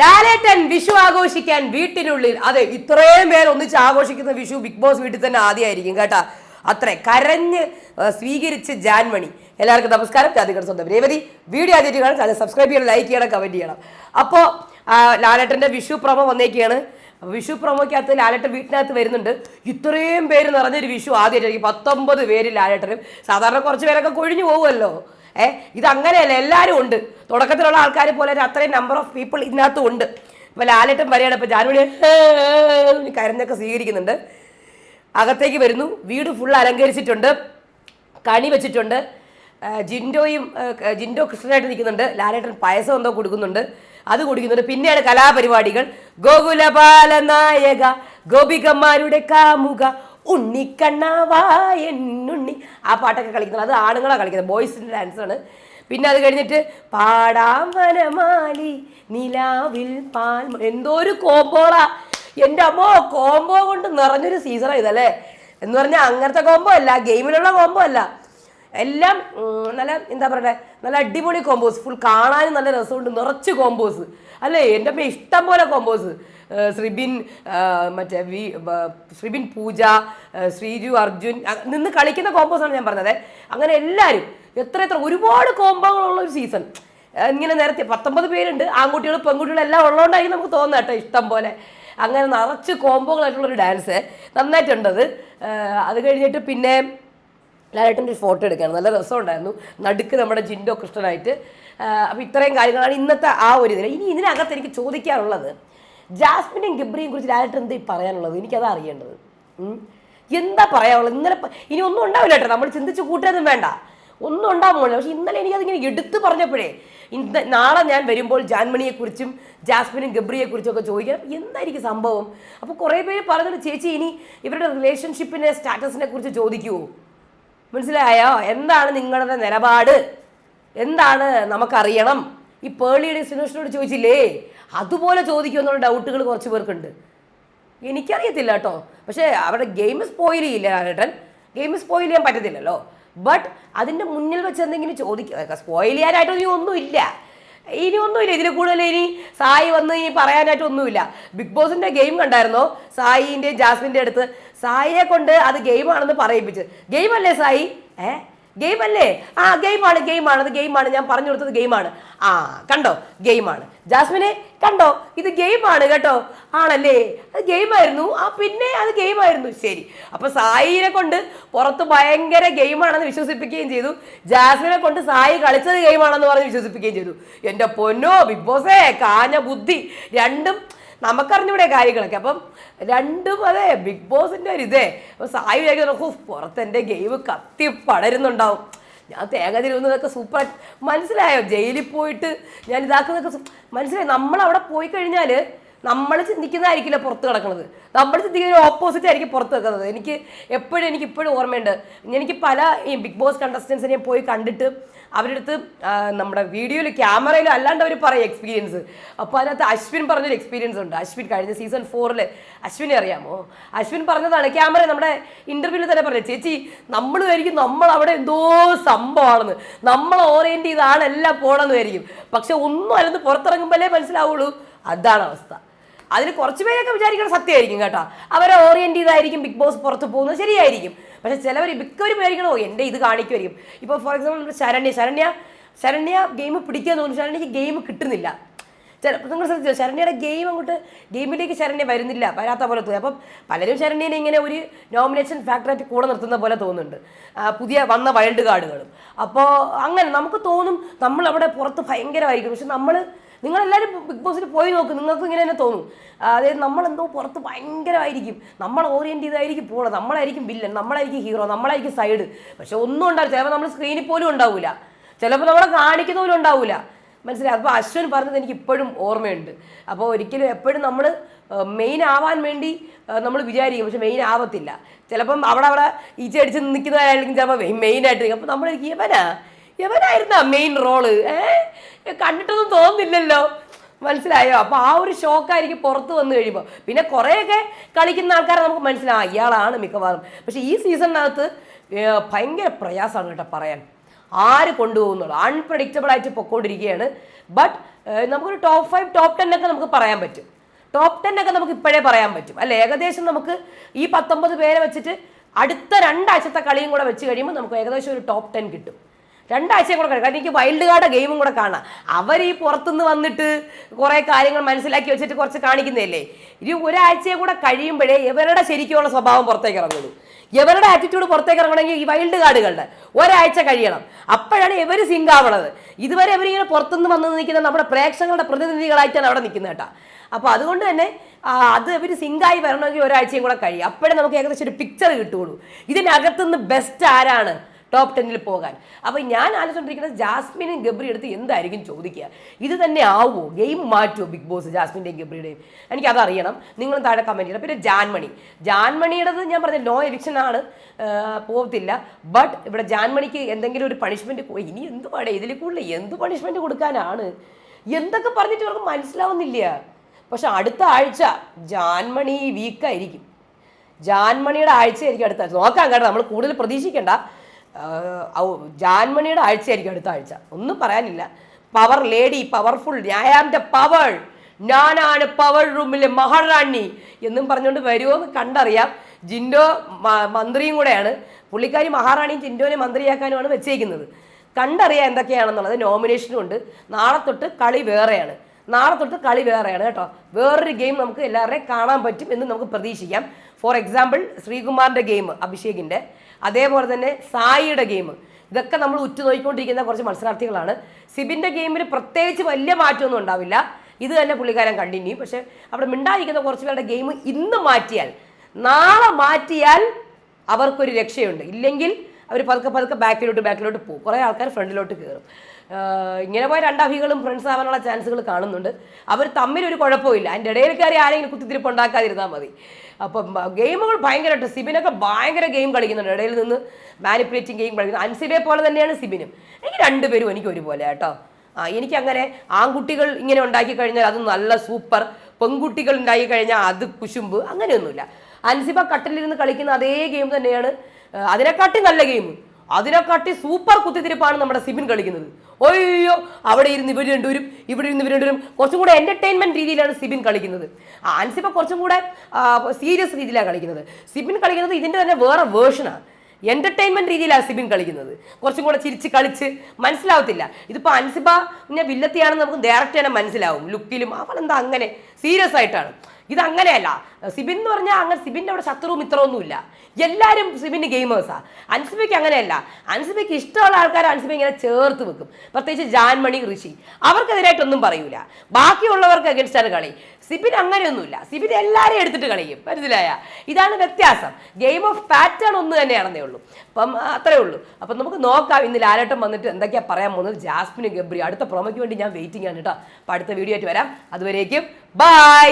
ലാലേട്ടൻ വിഷു ആഘോഷിക്കാൻ വീട്ടിനുള്ളിൽ അതെ ഇത്രയും പേർ ഒന്നിച്ച് ആഘോഷിക്കുന്ന വിഷു ബിഗ് ബോസ് വീട്ടിൽ തന്നെ ആദ്യമായിരിക്കും കേട്ടാ. അത്ര കരഞ്ഞ് സ്വീകരിച്ച് ജാൻമണി. എല്ലാവർക്കും നമസ്കാരം ജാതികർ സ്വന്തം രേവതി. വീഡിയോ ആദ്യമായിട്ട് കാണാൻ ചാനൽ സബ്സ്ക്രൈബ് ചെയ്യണം ലൈക്ക് ചെയ്യണം കമന്റ് ചെയ്യണം. അപ്പോൾ ലാലേട്ടന്റെ വിഷു പ്രമോ വന്നേക്കാണ്. അപ്പൊ വിഷു പ്രൊമോക്കകത്ത് ലാലേട്ടൻ വീട്ടിനകത്ത് വരുന്നുണ്ട്. ഇത്രയും പേര് നിറഞ്ഞൊരു വിഷു ആദ്യമായിട്ടായിരിക്കും. പത്തൊമ്പത് പേര് ലാലേട്ടനും. സാധാരണ കുറച്ച് പേരൊക്കെ കൊഴിഞ്ഞു പോകുമല്ലോ ഏ ഇത് അങ്ങനെയല്ല എല്ലാവരും ഉണ്ട്. തുടക്കത്തിലുള്ള ആൾക്കാർ പോലെ അത്രയും നമ്പർ ഓഫ് പീപ്പിൾ ഇതിനകത്തും ഉണ്ട്. ഇപ്പൊ ലാലേട്ടൻ വരെയാണ് ഇപ്പൊ ജാനുവരി കരഞ്ഞൊക്കെ സ്വീകരിക്കുന്നുണ്ട്. അകത്തേക്ക് വരുന്നു. വീട് ഫുൾ അലങ്കരിച്ചിട്ടുണ്ട്. കണി വെച്ചിട്ടുണ്ട്. ജിൻഡോയും ജിൻഡോ കൃഷ്ണനായിട്ട് നിൽക്കുന്നുണ്ട്. ലാലേട്ടൻ പായസം എന്തോ കൊടുക്കുന്നുണ്ട്. അത് കുടിക്കുന്നുണ്ട്. പിന്നെയാണ് കലാപരിപാടികൾ. ഗോകുലപാല നായക ഗോപികന്മാരുടെ കാമുക ഉണ്ണിക്കണ്ണാവാ എന്നുണ്ണി. ആ പാട്ടൊക്കെ കളിക്കുന്നത് അത് ആണുങ്ങളാണ് കളിക്കുന്നത് ബോയ്സിന്റെ ഡാൻസാണ് പിന്നെ അത് കഴിഞ്ഞിട്ട് പാടാമനമാലി നിലാവിൽ പാൽ എന്തോ ഒരു കോമ്പോളാ. എന്റെ അമ്മോ കോംബോ കൊണ്ട് നിറഞ്ഞൊരു സീസണാണ് ഇതല്ലേ? എന്ന് പറഞ്ഞാൽ അങ്ങനത്തെ കോംബോ അല്ല ഗെയിമിലുള്ള കോംബോ അല്ല. എല്ലാം നല്ല എന്താ പറയണ്ടേ നല്ല അടിപൊളി കോമ്പോസ്. ഫുൾ കാണാനും നല്ല രസമുണ്ട് നിറച്ച് കോമ്പോസ്. അല്ലേ എന്റെ അമ്മ ഇഷ്ടം പോലെ കോമ്പോസ്. ശ്രീബിൻ മറ്റേ വി ശ്രീബിൻ പൂജ ശ്രീജു അർജുൻ നിന്ന് കളിക്കുന്ന കോമ്പോസ് ആണ് ഞാൻ പറഞ്ഞത്. അങ്ങനെ എല്ലാവരും എത്ര എത്ര ഒരുപാട് കോമ്പോകളുള്ള ഒരു സീസൺ ഇങ്ങനെ നേരത്തെ പത്തൊമ്പത് പേരുണ്ട്. ആൺകുട്ടികളും പെൺകുട്ടികളും എല്ലാം ഉള്ളതുകൊണ്ടായിരിക്കും നമുക്ക് തോന്നുന്നത് കേട്ടോ ഇഷ്ടം പോലെ. അങ്ങനെ നിറച്ച് കോമ്പോകളായിട്ടുള്ളൊരു ഡാൻസ് നന്നായിട്ടുണ്ടത് അത് കഴിഞ്ഞിട്ട് പിന്നെ ലാലേട്ടന്റെ ഒരു ഫോട്ടോ എടുക്കുകയാണ്. നല്ല രസമുണ്ടായിരുന്നു. നടുക്ക് നമ്മുടെ ജിൻഡോ കൃഷ്ണനായിട്ട്. അപ്പോൾ ഇത്രയും കാര്യങ്ങളാണ് ഇന്നത്തെ ആ ഒരു ഇതിൽ ഇനി ഇതിനകത്ത് എനിക്ക് ചോദിക്കാനുള്ളത്. ജാസ്മിനെയും ഗബ്രിയെയും കുറിച്ച് ഡയറക്ടർ എന്താ പറയാനുള്ളത്? എനിക്കതാ അറിയേണ്ടത്. എന്താ പറയാനുള്ളത്? ഇന്നലെ ഇനി ഒന്നും ഉണ്ടാവില്ല കേട്ടോ. നമ്മൾ ചിന്തിച്ച് കൂട്ടുന്നതും വേണ്ട. ഒന്നും ഉണ്ടാവുന്നില്ല പക്ഷെ ഇന്നലെ എനിക്കതിങ്ങനെ എടുത്ത് പറഞ്ഞപ്പോഴേ ഇന്ന് നാളെ ഞാൻ വരുമ്പോൾ ജാൻമണിയെക്കുറിച്ചും ജാസ്മിനും ഗബ്രിയെക്കുറിച്ചും ഒക്കെ ചോദിക്കാം അപ്പോൾ എന്തായിരിക്കും സംഭവം? അപ്പോൾ കുറേ പേര് പറഞ്ഞിട്ട് ചേച്ചി ഇനി ഇവരുടെ റിലേഷൻഷിപ്പിന്റെ സ്റ്റാറ്റസിനെ കുറിച്ച് ചോദിക്കുമോ മനസ്സിലായോ? എന്താണ് നിങ്ങളുടെ നിലപാട്? എന്താണ് നമുക്കറിയണം? ഈ പേളിയുടെ സുനേഷിനോട് ചോദിച്ചില്ലേ? അതുപോലെ ചോദിക്കുമെന്നുള്ള ഡൗട്ടുകൾ കുറച്ച് പേർക്കുണ്ട്. എനിക്കറിയത്തില്ല കേട്ടോ. പക്ഷേ അവരുടെ ഗെയിം സ്പോയിൽ ചെയ്യില്ല ഏട്ടൻ. ഗെയിം സ്പോയിൽ ചെയ്യാൻ പറ്റത്തില്ലല്ലോ. ബട്ട് അതിന്റെ മുന്നിൽ വെച്ച് എന്തെങ്കിലും ചോദിക്കുക സ്പോയിൽ ചെയ്യാനായിട്ട് ഇനി ഒന്നുമില്ല. ഇനി ഒന്നുമില്ല. ഇതിൽ കൂടുതൽ ഇനി സായി വന്ന് ഇനി പറയാനായിട്ട് ഒന്നുമില്ല. ബിഗ് ബോസിന്റെ ഗെയിം കണ്ടായിരുന്നോ? സായിന്റെ ജാസ്മിന്റെ അടുത്ത്. സായിയെ കൊണ്ട് അത് ഗെയിമാണെന്ന് പറയിപ്പിച്ച്. ഗെയിം അല്ലേ സായി? ഏ? ഗെയിം അല്ലേ? ആ ഗെയിമാണ് ഗെയിമാണ് അത് ഗെയിമാണ് ഞാൻ പറഞ്ഞു കൊടുത്തത് ഗെയിമാണ് ആ കണ്ടോ? ഗെയിമാണ് ജാസ്മിനെ കണ്ടോ? ഇത് ഗെയിമാണ് കേട്ടോ. ആണല്ലേ? അത് ഗെയിമായിരുന്നു ആ പിന്നെ അത് ഗെയിമായിരുന്നു ശരി. അപ്പൊ സായിനെ കൊണ്ട് പുറത്ത് ഭയങ്കര ഗെയിമാണെന്ന് വിശ്വസിപ്പിക്കുകയും ചെയ്തു. ജാസ്മിനെ കൊണ്ട് സായി കളിച്ചത് ഗെയിമാണെന്ന് പറഞ്ഞ് വിശ്വസിപ്പിക്കുകയും ചെയ്തു. എന്റെ പൊന്നോ ബിഗ് ബോസേ കാഞ്ഞ ബുദ്ധി. രണ്ടും നമുക്കറിഞ്ഞൂടെ കാര്യങ്ങളൊക്കെ. അപ്പം രണ്ടും അതെ ബിഗ് ബോസിന്റെ ഒരു ഇതേ. അപ്പം സായി വിചാരിക്കുന്നു "ഹോ, പുറത്ത് എന്റെ ഗെയിം കത്തി പടരുന്നുണ്ടാവും. ഞാൻ തേങ്ങ തിരുവുന്നതൊക്കെ സൂപ്പർ മനസ്സിലായോ? ജയിലിൽ പോയിട്ട് ഞാൻ ഇതാക്കുന്നതൊക്കെ മനസ്സിലായി? നമ്മൾ അവിടെ പോയി കഴിഞ്ഞാൽ നമ്മൾ ചിന്തിക്കുന്നതായിരിക്കില്ല പുറത്ത് കിടക്കുന്നത് നമ്മൾ ചിന്തിക്കുന്ന ഓപ്പോസിറ്റ് ആയിരിക്കും പുറത്ത് വെക്കുന്നത് എനിക്ക് എപ്പോഴും എനിക്ക് ഇപ്പോഴും ഓർമ്മയുണ്ട്. എനിക്ക് പല ഈ ബിഗ് ബോസ് കണ്ടസ്റ്റൻസിനെ പോയി കണ്ടിട്ട് അവരുടെ അടുത്ത് നമ്മുടെ വീഡിയോയിൽ ക്യാമറയിലും അല്ലാണ്ട് അവർ പറയും എക്സ്പീരിയൻസ് അപ്പോൾ അതിനകത്ത് അശ്വിൻ പറഞ്ഞൊരു എക്സ്പീരിയൻസ് ഉണ്ട്. അശ്വിൻ കഴിഞ്ഞ സീസൺ ഫോറിൽ അശ്വിനെ അറിയാമോ? അശ്വിൻ പറഞ്ഞതാണ് ക്യാമറ നമ്മുടെ ഇന്റർവ്യൂവിൽ തന്നെ പറഞ്ഞു ചേച്ചി നമ്മൾ വിചാരിക്കും നമ്മൾ അവിടെ എന്തോ സംഭവമാണെന്ന്. നമ്മൾ ഓറിയന്റ് ചെയ്താണ് എല്ലാം പോകണമെന്ന് ആയിരിക്കും. പക്ഷെ ഒന്നും അല്ലെന്ന് പുറത്തിറങ്ങുമ്പോഴേ മനസ്സിലാവുള്ളൂ. അതാണ് അവസ്ഥ. അതിൽ കുറച്ച് പേരൊക്കെ വിചാരിക്കണം സത്യമായിരിക്കും കേട്ടോ. അവരെ ഓറിയന്റ് ചെയ്തായിരിക്കും ബിഗ് ബോസ് പുറത്ത് പോകുന്നത് ശരിയായിരിക്കും. പക്ഷേ ചിലവർ മിക്കവരും വിചാരിക്കണോ എന്റെ ഇത് കാണിക്കുമായിരിക്കും. ഇപ്പോൾ for example Saranya Saranya Saranya game പിടിക്കാൻ തോന്നുന്നു. ശരണ്യക്ക് ഗെയിം കിട്ടുന്നില്ല. ചിലപ്പോൾ നിങ്ങൾ ശ്രദ്ധിച്ചോ ശരണ്യയുടെ ഗെയിം അങ്ങോട്ട് ഗെയിമിലേക്ക് ശരണ്യ വരുന്നില്ല വരാത്ത പോലെ തോന്നി അപ്പം പലരും ശരണ്യനെ ഇങ്ങനെ ഒരു നോമിനേഷൻ ഫാക്ടറായിട്ട് കൂടെ നിർത്തുന്ന പോലെ തോന്നുന്നുണ്ട്. പുതിയ വന്ന വൈൽഡ് കാർഡുകളും അപ്പോൾ അങ്ങനെ നമുക്ക് തോന്നും നമ്മൾ അവിടെ പുറത്ത് ഭയങ്കരമായിരിക്കും. പക്ഷെ നമ്മൾ നിങ്ങളെല്ലാവരും ബിഗ് ബോസിൽ പോയി നോക്ക്. നിങ്ങൾക്ക് ഇങ്ങനെ തന്നെ തോന്നും. അതായത് നമ്മളെന്തോ പുറത്ത് ഭയങ്കരമായിരിക്കും. നമ്മൾ ഓറിയന്റ് ചെയ്തായിരിക്കും പോകണം നമ്മളായിരിക്കും വില്ലൻ നമ്മളായിരിക്കും ഹീറോ നമ്മളായിരിക്കും സൈഡ് പക്ഷെ ഒന്നും ഉണ്ടാവില്ല. ചിലപ്പോൾ നമ്മൾ സ്ക്രീനിൽ പോലും ഉണ്ടാവില്ല ചിലപ്പോൾ നമ്മളെ കാണിക്കുന്ന പോലും ഉണ്ടാവില്ല മനസ്സിലായി? അപ്പോൾ അശ്വൻ പറഞ്ഞത് എനിക്ക് ഇപ്പോഴും ഓർമ്മയുണ്ട്. അപ്പോൾ ഒരിക്കലും എപ്പോഴും നമ്മൾ മെയിൻ ആവാൻ വേണ്ടി നമ്മൾ വിചാരിക്കും. പക്ഷെ മെയിൻ ആവത്തില്ല. ചിലപ്പം അവിടെ അവിടെ ഈച്ച അടിച്ച് നിൽക്കുന്നതായിരിക്കും ചിലപ്പോൾ മെയിനായിട്ട് അപ്പോൾ നമ്മൾ യവനാ യവനായിരുന്ന മെയിൻ റോൾ ഏഹ് കണ്ടിട്ടൊന്നും തോന്നുന്നില്ലല്ലോ. മനസ്സിലായോ? അപ്പോൾ ആ ഒരു ഷോക്കായിരിക്കും പുറത്ത് വന്നു കഴിയുമ്പോൾ പിന്നെ കുറേയൊക്കെ കളിക്കുന്ന ആൾക്കാരെ നമുക്ക് മനസ്സിലാവും. ഇയാളാണ് മിക്കവാറും. പക്ഷേ ഈ സീസണിനകത്ത് ഭയങ്കര പ്രയാസമാണ് കേട്ടോ പറയാൻ. ആര് കൊണ്ടുപോകുന്നുള്ളൂ? അൺപ്രഡിക്റ്റബിൾ ആയിട്ട് പൊക്കോണ്ടിരിക്കുകയാണ്. ബട്ട് നമുക്കൊരു ടോപ്പ് ഫൈവ് ടോപ്പ് ടെൻ ഒക്കെ നമുക്ക് പറയാൻ പറ്റും. ടോപ്പ് ടെൻ ഒക്കെ നമുക്ക് ഇപ്പോഴേ പറയാൻ പറ്റും. അല്ല? ഏകദേശം നമുക്ക് ഈ പത്തൊമ്പത് പേരെ വെച്ചിട്ട് അടുത്ത രണ്ടാഴ്ചത്തെ കളിയും കൂടെ വെച്ച് കഴിയുമ്പോൾ നമുക്ക് ഏകദേശം ഒരു ടോപ്പ് ടെൻ കിട്ടും. രണ്ടാഴ്ചയും കൂടെ കാരണം എനിക്ക് വൈൽഡ് കാർഡ് ഗെയിമും കൂടെ കാണാം. അവർ ഈ പുറത്തുനിന്ന് വന്നിട്ട് കുറേ കാര്യങ്ങൾ മനസ്സിലാക്കി വെച്ചിട്ട് കുറച്ച് കാണിക്കുന്നതല്ലേ? ഇനി ഒരാഴ്ചയെ കൂടെ കഴിയുമ്പോഴേ ഇവരുടെ ശരിക്കുള്ള സ്വഭാവം പുറത്തേക്ക് ഇറങ്ങുള്ളൂ. ഇവരുടെ ആറ്റിറ്റ്യൂഡ് പുറത്തേക്ക് ഇറങ്ങണമെങ്കിൽ ഈ വൈൽഡ് കാർഡുകളുടെ ഒരാഴ്ച കഴിയണം. അപ്പോഴാണ് ഇവർ സിങ്ക് ആവണത്. ഇതുവരെ ഇവരിങ്ങനെ പുറത്തുനിന്ന് വന്ന് നിൽക്കുന്ന നമ്മുടെ പ്രേക്ഷകരുടെ പ്രതിനിധികളായിട്ടാണ് അവിടെ നിൽക്കുന്നത് കേട്ടോ. അപ്പോൾ അതുകൊണ്ട് തന്നെ അത് ഇവർ സിങ്കായി വരണമെങ്കിൽ ഒരാഴ്ചയും കൂടെ കഴിയും. അപ്പോഴേ നമുക്ക് ഏകദേശം ഒരു പിക്ചർ കിട്ടുകയുള്ളൂ. ഇതിനകത്തുനിന്ന് ബെസ്റ്റ് ആരാണ്? ടോപ്പ് ടെന്നിൽ പോകാൻ. അപ്പോൾ ഞാൻ ആലോചിച്ചുകൊണ്ടിരിക്കുന്നത് ജാസ്മിനും ഗബ്രി എടുത്ത് എന്തായിരിക്കും ചോദിക്കുക? ഇത് തന്നെ ആവുമോ ഗെയിം മാറ്റുമോ ബിഗ് ബോസ് ജാസ്മിന്റെയും ഗബ്രിയുടെയും? എനിക്ക് അതറിയണം നിങ്ങൾ താഴെ കമന്റ് ചെയ്യണം. പിന്നെ ജാൻമണി. ജാൻമണിയുടേത് ഞാൻ പറഞ്ഞ നോ ആ, പോകത്തില്ല ബട്ട് ഇവിടെ ജാൻമണിക്ക് എന്തെങ്കിലും ഒരു പണിഷ്മെന്റ് ഇനി എന്ത് പാടേ ഇതിൽ കൂടുതൽ എന്ത് പണിഷ്മെന്റ് കൊടുക്കാനാണ്? എന്തൊക്കെ പറഞ്ഞിട്ട് ഇവർക്ക് മനസ്സിലാവുന്നില്ല. പക്ഷെ അടുത്ത ആഴ്ച ജാൻമണി വീക്കായിരിക്കും ജാൻമണിയുടെ ആഴ്ചയായിരിക്കും അടുത്ത ആഴ്ച. നോക്കാം കേട്ടോ നമ്മൾ കൂടുതൽ പ്രതീക്ഷിക്കണ്ട. ജാൻമണിയുടെ ആഴ്ചയായിരിക്കും അടുത്ത ആഴ്ച. ഒന്നും പറയാനില്ല. Power lady powerful I am the power ഞാനാണ് പവർ റൂമിലെ മഹാറാണി എന്നും പറഞ്ഞുകൊണ്ട് വരുമോ എന്ന് കണ്ടറിയാം. ജിൻഡോ മന്ത്രിയും കൂടെയാണ്. പുള്ളിക്കാരി മഹാറാണിയും ജിൻഡോനെ മന്ത്രിയാക്കാനുമാണ് വെച്ചേക്കുന്നത്. കണ്ടറിയാം എന്തൊക്കെയാണെന്നുള്ളത്. നോമിനേഷനും ഉണ്ട്. നാളെ തൊട്ട് കളി വേറെയാണ്. നാളെ തൊട്ട് കളി വേറെയാണ് കേട്ടോ. വേറൊരു ഗെയിം നമുക്ക് എല്ലാവരുടെയും കാണാൻ പറ്റും എന്ന് നമുക്ക് പ്രതീക്ഷിക്കാം. ഫോർ എക്സാമ്പിൾ ശ്രീകുമാറിന്റെ ഗെയിം അഭിഷേകിന്റെ അതേപോലെ തന്നെ സായിയുടെ ഗെയിം. ഇതൊക്കെ നമ്മൾ ഉറ്റുനോക്കിക്കൊണ്ടിരിക്കുന്ന കുറച്ച് മത്സരാർത്ഥികളാണ്. സിബിന്റെ ഗെയിമിന് പ്രത്യേകിച്ച് വലിയ മാറ്റമൊന്നും ഉണ്ടാവില്ല. ഇത് തന്നെ പുള്ളിക്കാരൻ കണ്ടിന്യൂ പക്ഷെ അവിടെ മിണ്ടായിരിക്കുന്ന കുറച്ച് പേരുടെ ഗെയിം ഇന്ന് മാറ്റിയാൽ നാളെ മാറ്റിയാൽ അവർക്കൊരു രക്ഷയുണ്ട്. ഇല്ലെങ്കിൽ അവർ പതുക്കെ പതുക്കെ ബാക്കിലോട്ട് ബാക്കിലോട്ട് പോകും. കുറേ ആൾക്കാർ ഫ്രണ്ടിലോട്ട് കയറും ഇങ്ങനെ പോയ രണ്ടഭികളും ഫ്രണ്ട്സ് ആവാനുള്ള ചാൻസുകൾ കാണുന്നുണ്ട്. അവർ ഒരു കുഴപ്പമില്ല. അതിന്റെ ഇടയിൽ കയറി ആരെങ്കിലും കുത്തിത്തിരിപ്പ് ഉണ്ടാക്കാതിരുന്നാൽ മതി. അപ്പം ഗെയിമുകൾ ഭയങ്കരമായിട്ട് സിബിനൊക്കെ ഭയങ്കര ഗെയിം കളിക്കുന്നുണ്ട്. ഇടയിൽ നിന്ന് മാനിപ്പുലേറ്റിംഗ് ഗെയിം കളിക്കുന്നു. അൻസിബെ പോലെ തന്നെയാണ് സിബിനും. എനിക്ക് രണ്ടുപേരും എനിക്ക് ഒരുപോലെ കേട്ടോ. ആ എനിക്കങ്ങനെ ആൺകുട്ടികൾ ഇങ്ങനെ ഉണ്ടാക്കി കഴിഞ്ഞാൽ അത് നല്ല സൂപ്പർ പെൺകുട്ടികൾ ഉണ്ടാക്കി കഴിഞ്ഞാൽ അത് കുശുമ്പ്. അങ്ങനെയൊന്നുമില്ല. അൻസിബ കട്ടിലിരുന്ന് കളിക്കുന്ന അതേ ഗെയിം തന്നെയാണ്. അതിനെക്കാട്ടി നല്ല ഗെയിം അതിനെക്കാട്ടി സൂപ്പർ കുത്തിത്തിരിപ്പാണ് നമ്മുടെ സിബിൻ കളിക്കുന്നത്. ഒയ്യോ അവിടെ ഇരുന്ന് ഇവർ രണ്ടുപേരും ഇവിടെ ഇരുന്ന് ഇവർ രണ്ടുപേരും കുറച്ചും കൂടെ എന്റർടൈൻമെന്റ് രീതിയിലാണ് സിബിൻ കളിക്കുന്നത്. ആൻസിപ്പ കുറച്ചും കൂടെ സീരിയസ് രീതിയിലാണ് കളിക്കുന്നത്. സിബിൻ കളിക്കുന്നത് ഇതിന്റെ തന്നെ വേറെ വേർഷനാണ് എന്റർടൈൻമെന്റ് രീതിയിലാണ് സിബിൻ കളിക്കുന്നത്. കുറച്ചും കൂടെ ചിരിച്ച് കളിച്ച് മനസ്സിലാവത്തില്ല. ഇതിപ്പോ അൻസിബ പിന്നെ വില്ലത്തിയാണെന്ന് നമുക്ക് ഡയറക്റ്റ് തന്നെ മനസ്സിലാവും. ലുക്കിലും അവളെന്താ അങ്ങനെ സീരിയസ് ആയിട്ടാണ്. ഇത് അങ്ങനെയല്ല സിബിൻ എന്ന് പറഞ്ഞാൽ അങ്ങനെ സിബിന്റെ അവിടെ ശത്രുവും മിത്രമൊന്നുമില്ല എല്ലാവരും സിബിന് ഗെയിമേഴ്സാണ് അൻസിബയ്ക്ക് അങ്ങനെയല്ല. അൻസിബയ്ക്ക് ഇഷ്ടമുള്ള ആൾക്കാർ അൻസിബ ഇങ്ങനെ ചേർത്ത് വെക്കും. പ്രത്യേകിച്ച് ജാൻമണി ഋഷി. അവർക്കെതിരായിട്ടൊന്നും പറയൂല. ബാക്കിയുള്ളവർക്ക് അഗൻസ്റ്റാണ് കളി. സിബിൻ അങ്ങനെയൊന്നുമില്ല. സിബിൻ എല്ലാവരെയും എടുത്തിട്ട് കളിക്കും മനസ്സിലായ? ഇതാണ് വ്യത്യാസം. ഗെയിം ഓഫ് പാറ്റേൺ ഒന്ന് തന്നെയാണെന്നേ ഉള്ളൂ. അപ്പം അത്രേ ഉള്ളൂ. അപ്പം നമുക്ക് നോക്കാം. ഇന്ന് ലാലേട്ടം വന്നിട്ട് എന്തൊക്കെയാ പറയാൻ പോകുന്നത്? ജാസ്മിന് ഗബ്രി അടുത്ത പ്രൊമയ്ക്ക് വേണ്ടി ഞാൻ വെയിറ്റിംഗ് ആണ് കേട്ടോ. അപ്പം അടുത്ത വീഡിയോ ആയിട്ട് വരാം. അതുവരേക്കും ബൈ